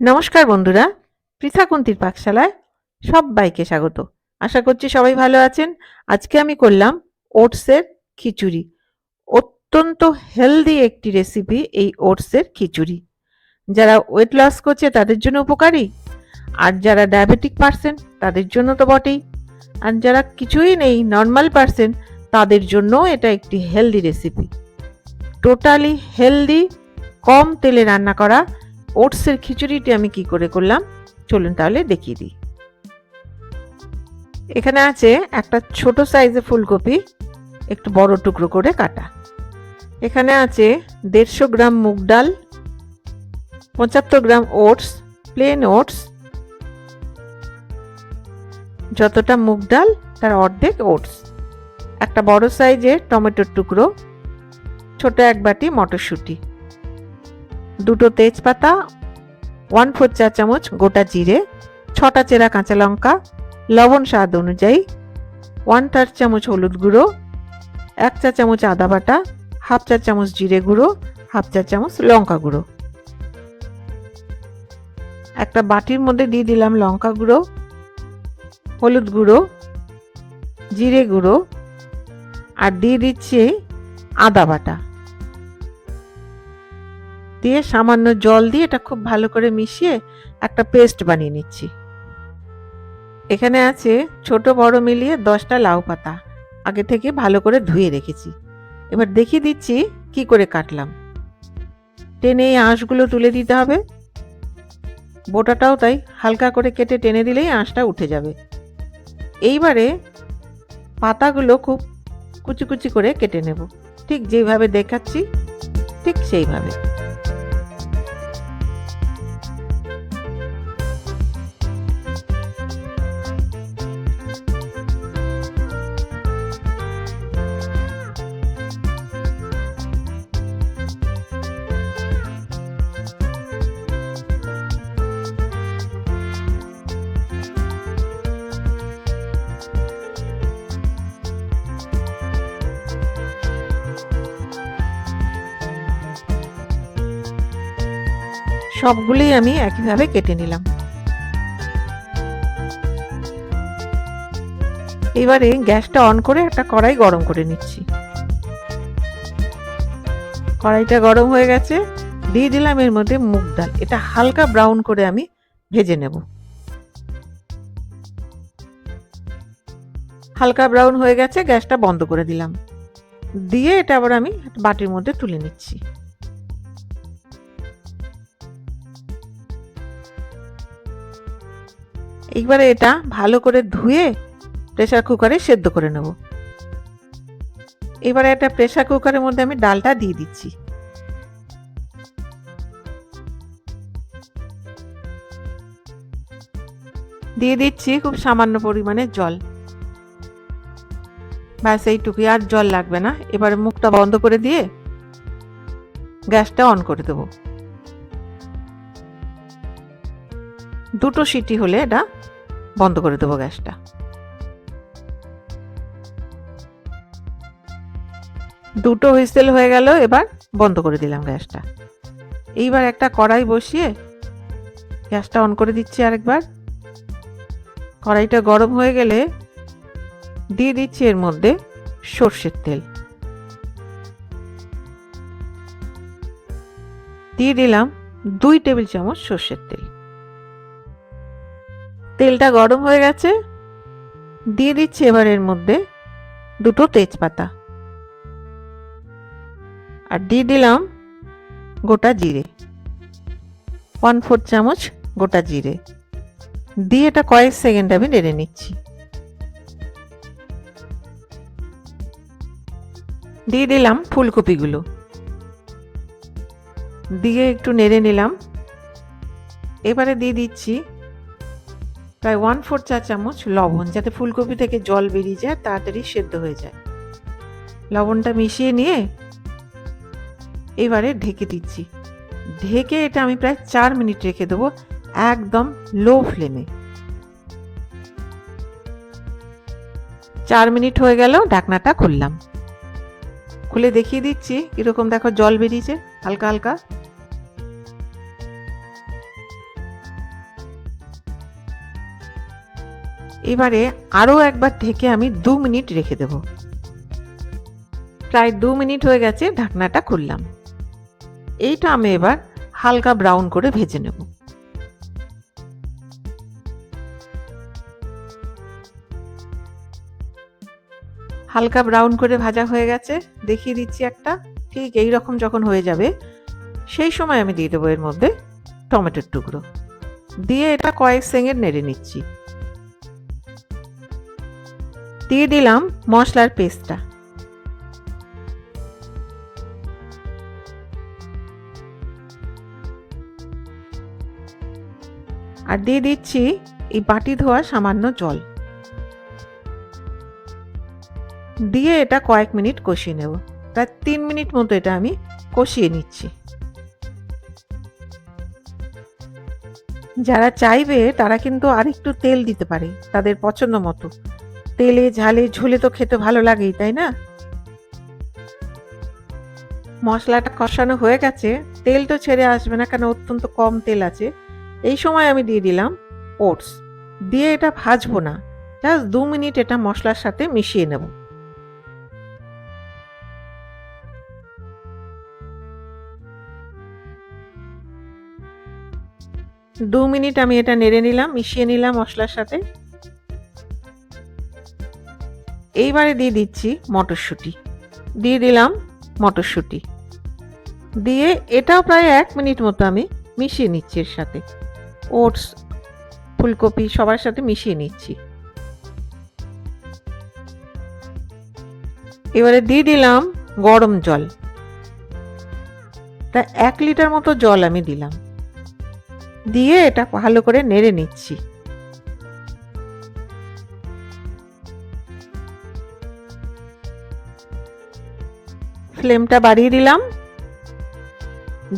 নমস্কার বন্ধুরা, পৃথাকুন্তির পাকশালায় সবাইকে স্বাগত। আশা করছি সবাই ভালো আছেন। আজকে আমি করলাম ওটসের খিচুড়ি। অত্যন্ত হেলদি একটি রেসিপি এই ওটসের খিচুড়ি। যারা ওয়েট লস করছে তাদের জন্য উপকারী, আর যারা ডায়াবেটিক পার্সেন তাদের জন্য তো বটেই। আর যারা কিছুই নেই নর্মাল পার্সেন তাদের জন্য এটা একটি হেলদি রেসিপি টোটালি হেলদি কম তেলে রান্না করা ওটসের খিচুড়িটি আমি কি করে করলাম? চলুন তাহলে দেখিয়ে দিই। এখানে আছে একটা ছোট সাইজের ফুলকপি, একটু বড় টুকরো করে কাটা। এখানে আছে দেড়শো গ্রাম মুগ ডাল, পঁচাত্তর গ্রাম ওটস, প্লেন ওটস, যতটা মুগ ডাল, তার অর্ধেক ওটস। একটা বড় সাইজের টমেটোর টুকরো, ছোট এক বাটি মটরশুঁটি। দুটো তেজপাতা ওয়ান ফোর চা চামচ গোটা জিরে, ছটা চেরা কাঁচা লঙ্কা, লবণ স্বাদ অনুযায়ী ওয়ান থার্ড চামচ হলুদ গুঁড়ো, এক চা চামচ আদা বাটা হাফ চা চামচ জিরে গুঁড়ো হাফ চা চামচ লঙ্কা গুঁড়ো। একটা বাটির মধ্যে দিয়ে দিলাম লঙ্কা গুঁড়ো, হলুদ গুঁড়ো, জিরে গুঁড়ো, আর দিয়ে দিচ্ছি আদা বাটা। দিয়ে সামান্য জল দিয়ে এটা খুব ভালো করে মিশিয়ে একটা পেস্ট বানিয়ে নিচ্ছি। এখানে আছে ছোট বড় মিলিয়ে দশটা লাউ পাতা। আগে থেকে ভালো করে ধুয়ে রেখেছি। এবার দেখিয়ে দিচ্ছি কি করে কাটলাম। টেনে এই আঁশগুলো তুলে দিতে হবে। বোটাটাও তাই হালকা করে কেটে টেনে দিলেই আঁশটা উঠে যাবে। এইবারে পাতাগুলো খুব কুচি কুচি করে কেটে নেব। ঠিক যেভাবে দেখাচ্ছি, ঠিক সেইভাবে। সবগুলোই আমি একইভাবে কেটে নিলাম। এবারে গ্যাসটা অন করে একটা কড়াই গরম করে নিচ্ছি। কড়াইটা গরম হয়ে গেছে, দিয়ে দিলাম এর মধ্যে মুগ ডাল। এটা হালকা ব্রাউন করে আমি ভেজে নেব। হালকা ব্রাউন হয়ে গেছে, গ্যাসটা বন্ধ করে দিলাম। দিয়ে এটা আবার আমি বাটির মধ্যে তুলে নিচ্ছি। এইবারে এটা ভালো করে ধুয়ে প্রেসার কুকারে সেদ্ধ করে নেব। এবারে একটা প্রেসার কুকারের মধ্যে আমি ডালটা দিয়ে দিচ্ছি। দিয়ে দিচ্ছি খুব সামান্য পরিমাণে জল। ব্যাস, এইটুকুই। আর জল লাগবে না। এবারে মুখটা বন্ধ করে দিয়ে গ্যাসটা অন করে দেবো। দুটো সিটি হলে এটা বন্ধ করে দেবো গ্যাসটা। দুটো হুইসেল হয়ে গেল, এবার বন্ধ করে দিলাম গ্যাসটা। এইবার একটা কড়াই বসিয়ে গ্যাসটা অন করে দিচ্ছি আরেকবার। কড়াইটা গরম হয়ে গেলে দিয়ে দিচ্ছি এর মধ্যে সর্ষের তেল। দিয়ে দিলাম দুই টেবিল চামচ সর্ষের তেল। তেলটা গরম হয়ে গেছে। দিয়ে দিচ্ছি এবার এর মধ্যে দুটো তেজপাতা। আর দিয়ে দিলাম গোটা জিরে। ওয়ান ফোর চামচ গোটা জিরে। দিয়ে এটা কয়েক সেকেন্ড আমি নেড়ে নিচ্ছি। দিয়ে দিলাম ফুলকপিগুলো। দিয়ে একটু নেড়ে নিলাম। এবারে দিয়ে দিচ্ছি প্রায় ওয়ান ফোর চা চামচ লবণ, যাতে ফুলকপি থেকে জল বেরিয়ে যায়, তাড়াতাড়ি সেদ্ধ হয়ে যায়। লবণটা মিশিয়ে নিয়ে এবারে ঢেকে দিচ্ছি। ঢেকে এটা আমি প্রায় চার মিনিট রেখে দেবো, একদম লো ফ্লেমে চার মিনিট হয়ে গেল, ঢাকনাটা খুললাম। খুলে দেখিয়ে দিচ্ছি, কীরকম দেখো জল বেরিয়েছে, হালকা হালকা। এবারে আরও একবার থেকে আমি দু মিনিট রেখে দেব। প্রায় দু মিনিট হয়ে গেছে ঢাকনাটা খুললাম। এইটা আমি এবার হালকা ব্রাউন করে ভেজে নেব। হালকা ব্রাউন করে ভাজা হয়ে গেছে। দেখিয়ে দিচ্ছি একটা। ঠিক এই রকম যখন হয়ে যাবে, সেই সময় আমি দিয়ে দেবো এর মধ্যে টমেটোর টুকরো। দিয়ে এটা কয়েক সেকেন্ড নেড়ে নিচ্ছি। দিয়ে দিলাম মশলার পেস্টটা। আর দিয়ে দিচ্ছি এই বাটি ধোয়া সামান্য জল। দিয়ে এটা কয়েক মিনিট কষিয়ে নেব। প্রায় তিন মিনিট মতো এটা আমি কষিয়ে নিচ্ছি। যারা চাইবে তারা কিন্তু আর একটু তেল দিতে পারে তাদের পছন্দ মতো। তেলে ঝালে ঝুলে তো খেতে ভালো লাগেই, তাই না? মশলাটা কষানো হয়ে গেছে, তেল তো ছেড়ে আসবে না কেন অত্যন্ত কম তেল আছে। এই সময় আমি দিয়ে দিলাম ওটস। দিয়ে এটা ভাজবো না, জাস্ট দু মিনিট এটা মশলার সাথে মিশিয়ে নেব। দু মিনিট আমি এটা নেড়ে নিলাম, মিশিয়ে নিলাম মশলার সাথে। এইবারে দিয়ে দিচ্ছি মটরশুঁটি। দিয়ে দিলাম মটরশুঁটি। দিয়ে এটাও প্রায় এক মিনিট মতো আমি মিশিয়ে নিচ্ছি এর সাথে। ওটস, ফুলকপি সবার সাথে মিশিয়ে নিচ্ছি। এবারে দিয়ে দিলাম গরম জল। তা এক লিটার মতো জল আমি দিলাম। দিয়ে এটা ভালো করে নেড়ে নিচ্ছি। ফ্লেমটা বাড়িয়ে দিলাম।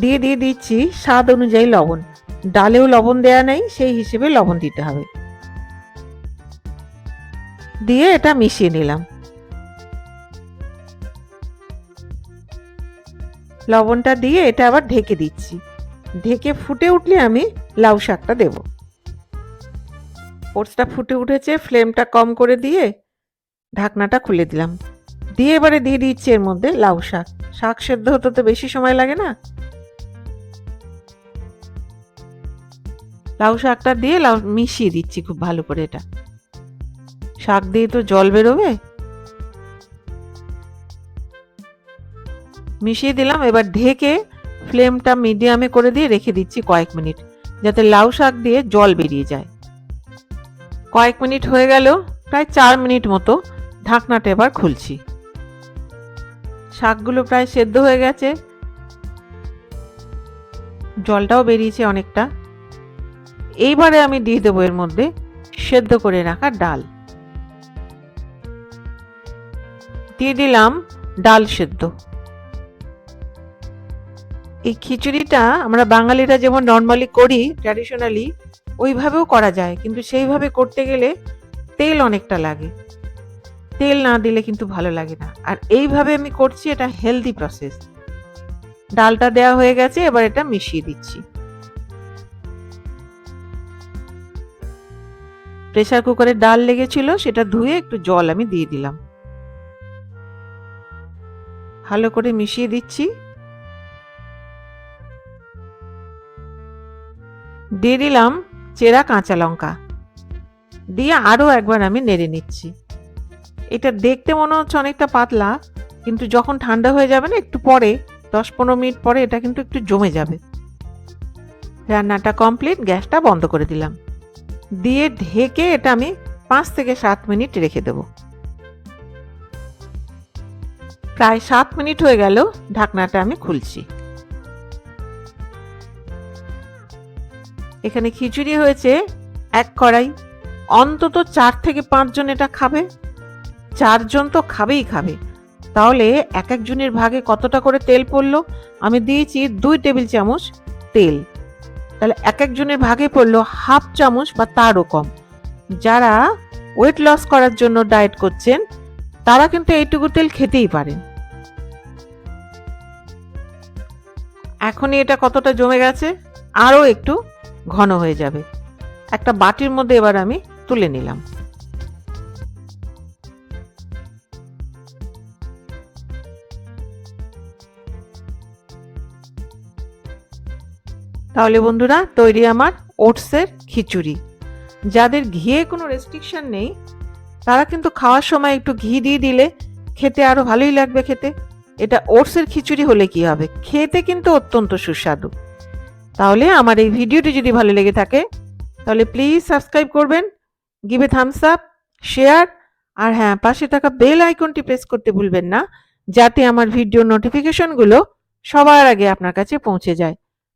দিয়ে দিয়ে দিচ্ছি স্বাদ অনুযায়ী লবণ। ডালেও লবণ দেয়া নেই, সেই হিসেবে লবণ দিতে হবে। দিয়ে এটা মিশিয়ে নিলাম। লবণটা দিয়ে এটা আবার ঢেকে দিচ্ছি। ঢেকে ফুটে উঠলে আমি লাউ শাকটা দেব। ওটসটা ফুটে উঠেছে ফ্লেমটা কম করে দিয়ে ঢাকনাটা খুলে দিলাম। দিয়ে এবারে দিয়ে দিচ্ছি এর মধ্যে লাউ শাক। শাক সেদ্ধ হতে তো বেশি সময় লাগে না? লাউ শাকটা দিয়ে লাউ মিশিয়ে দিচ্ছি খুব ভালো করে এটা। শাক দিয়ে তো জল বেরোবে? মিশিয়ে দিলাম, এবার ঢেকে ফ্লেমটা মিডিয়ামে করে দিয়ে রেখে দিচ্ছি কয়েক মিনিট, যাতে লাউ শাক দিয়ে জল বেরিয়ে যায়। কয়েক মিনিট হয়ে গেল, প্রায় চার মিনিট মতো ঢাকনাটা এবার খুলছি। শাকগুলো প্রায় সেদ্ধ হয়ে গেছে। জলটাও বেরিয়েছে অনেকটা। এইবারে আমি দিয়ে দেবো এর মধ্যে সেদ্ধ করে রাখা ডাল। দিয়ে দিলাম ডাল সেদ্ধ। এই খিচুড়িটা আমরা বাঙালিরা যেমন নর্মালি করি ট্র্যাডিশনালি ওইভাবেও করা যায়। কিন্তু সেইভাবে করতে গেলে তেল অনেকটা লাগে। তেল না দিলে কিন্তু ভালো লাগে না। আর এইভাবে আমি করছি, এটা হেলদি প্রসেস ডালটা দেওয়া হয়ে গেছে, এবার এটা মিশিয়ে দিচ্ছি। প্রেসার কুকারে ডাল লেগেছিল, সেটা ধুয়ে একটু জল আমি দিয়ে দিলাম। ভালো করে মিশিয়ে দিচ্ছি। দিয়ে দিলাম চেরা কাঁচা লঙ্কা। দিয়ে আরও একবার আমি নেড়ে নিচ্ছি। এটা দেখতে মনে হচ্ছে অনেকটা পাতলা, কিন্তু যখন ঠান্ডা হয়ে যাবে না, একটু পরে, দশ পনেরো মিনিট পরে এটা কিন্তু একটু জমে যাবে। রান্নাটা কমপ্লিট, গ্যাসটা বন্ধ করে দিলাম। দিয়ে ঢেকে এটা আমি পাঁচ থেকে সাত মিনিট রেখে দেব। প্রায় সাত মিনিট হয়ে গেল, ঢাকনাটা আমি খুলছি। এখানে খিচুড়ি হয়েছে এক কড়াই। অন্তত চার থেকে পাঁচজন এটা খাবে। চারজন তো খাবেই খাবে। তাহলে এক একজনের ভাগে কতটা করে তেল পড়ল? আমি দিয়েছি দুই টেবিল চামচ তেল। তাহলে এক একজনের ভাগে পড়ল হাফ চামচ বা তারও কম। যারা ওয়েট লস করার জন্য ডায়েট করছেন, তারা কিন্তু এইটুকু তেল খেতেই পারেন। এখনই এটা কতটা জমে গেছে? আরও একটু ঘন হয়ে যাবে। একটা বাটির মধ্যে এবার আমি তুলে নিলাম। তাহলে বন্ধুরা, তৈরি আমার ওটসের খিচুড়ি। যাদের ঘিয়ে কোনো রেস্ট্রিকশন নেই, তারা কিন্তু খাওয়ার সময় একটু ঘি দিয়ে দিলে খেতে আরও ভালোই লাগবে খেতে। এটা ওটসের খিচুড়ি হলে কি হবে? খেতে কিন্তু অত্যন্ত সুস্বাদু। তাহলে আমার এই ভিডিওটি যদি ভালো লেগে থাকে, তাহলে প্লিজ সাবস্ক্রাইব করবেন give a thumbs up share আর হ্যাঁ পাশে থাকা বেল আইকনটি প্রেস করতে ভুলবেন না, যাতে আমার ভিডিও নোটিফিকেশনগুলো সবার আগে আপনার কাছে পৌঁছে যায়।